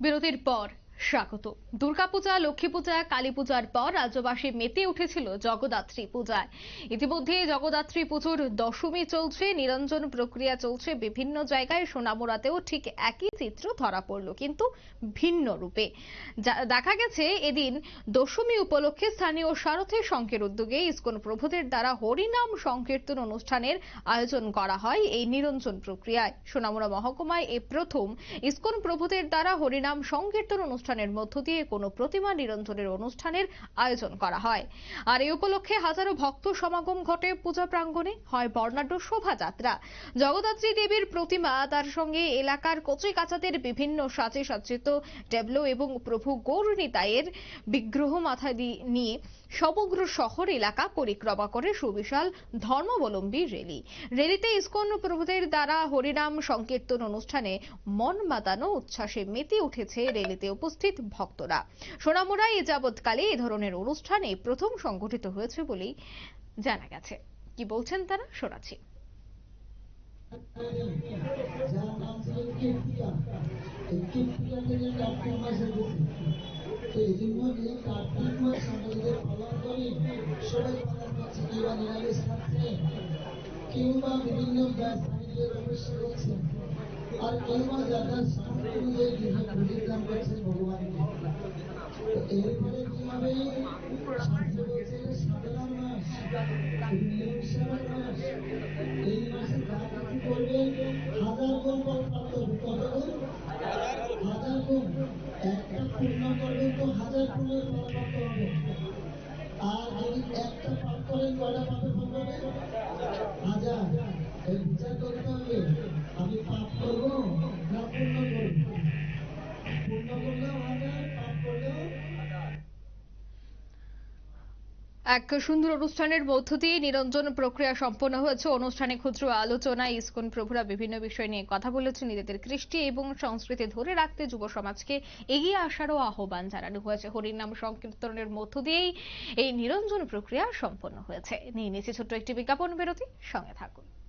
বিরতির পর। স্বাগত। দুর্গাপূজা লক্ষ্মী পূজা কালী পূজার পর রাজ্যবাসী মেতে উঠেছিল জগদ্ধাত্রী পূজায়। ইতিমধ্যে জগদ্ধাত্রী পুজোর দশমী চলছে, নিরঞ্জন প্রক্রিয়া চলছে বিভিন্ন জায়গায়। সোনামুড়াতেও ঠিক একই চিত্র ধরা পড়ল, কিন্তু ভিন্ন রূপে। দেখা গেছে এদিন দশমী উপলক্ষে স্থানীয় সারথী সংঘের উদ্যোগে ইসকন প্রভুদের দ্বারা হরিনাম সংকীর্তন অনুষ্ঠানের আয়োজন করা হয় এই নিরঞ্জন প্রক্রিয়ায়। সোনামুড়া মহকুমায় এ প্রথম ইসকন প্রভুদের দ্বারা হরিনাম সংকীর্তন অনুষ্ঠানের মধ্য দিয়ে কোনো প্রতিমা নিরঞ্জনের অনুষ্ঠানের আয়োজন করা হয়। আর এই উপলক্ষে হাজারো ভক্ত সমাগম ঘটে পূজা প্রাঙ্গণে, হয় বর্ণাঢ্য শোভাযাত্রা। জগদ্ধাত্রী দেবীর প্রতিমা, তার সঙ্গে এলাকার কচি কাচাদের বিভিন্ন সাজে সজ্জিত ট্যাবলো এবং প্রভু গৌরনীতায়ের বিগ্রহ মাথা নিয়ে সমগ্র শহর এলাকা পরিক্রমা করে সুবিশাল ধর্মাবলম্বী রেলি রেলিতে ইসকন প্রভুদের দ্বারা হরিনাম সংকীর্তন অনুষ্ঠানে মন মাতানো উচ্ছ্বাসে মেতে উঠেছে রেলিতে উপস্থিত ভক্তরা সোনামুড়ায় এ যাবৎকালে এ ধরনের অনুষ্ঠানে প্রথম সংগঠিত হয়েছে বলেই জানা গেছে কি বলছেন তারা শোনাচ্ছি আর কেউ যাদের একটা হাজার গুণের আর যদি একটা পাপ করেন কয়টা এক সুন্দর অনুষ্ঠানের মধ্য দিয়ে নিরঞ্জন প্রক্রিয়া সম্পন্ন হয়েছে। অনুষ্ঠানে ক্ষুদ্র আলোচনা, ইস্কন প্রভুরা বিভিন্ন বিষয় নিয়ে কথা বলেছেন। নিজেদের কৃষ্টি এবং সংস্কৃতি ধরে রাখতে যুব সমাজকে এগিয়ে আসারও আহ্বান জানানো হয়েছে। হরিনাম সংকীর্তনের মধ্য দিয়েই এই নিরঞ্জন প্রক্রিয়া সম্পন্ন হয়েছে। নিয়ে নিয়েছে ছোট্ট একটি বিজ্ঞাপন বিরতি। সঙ্গে থাকুন।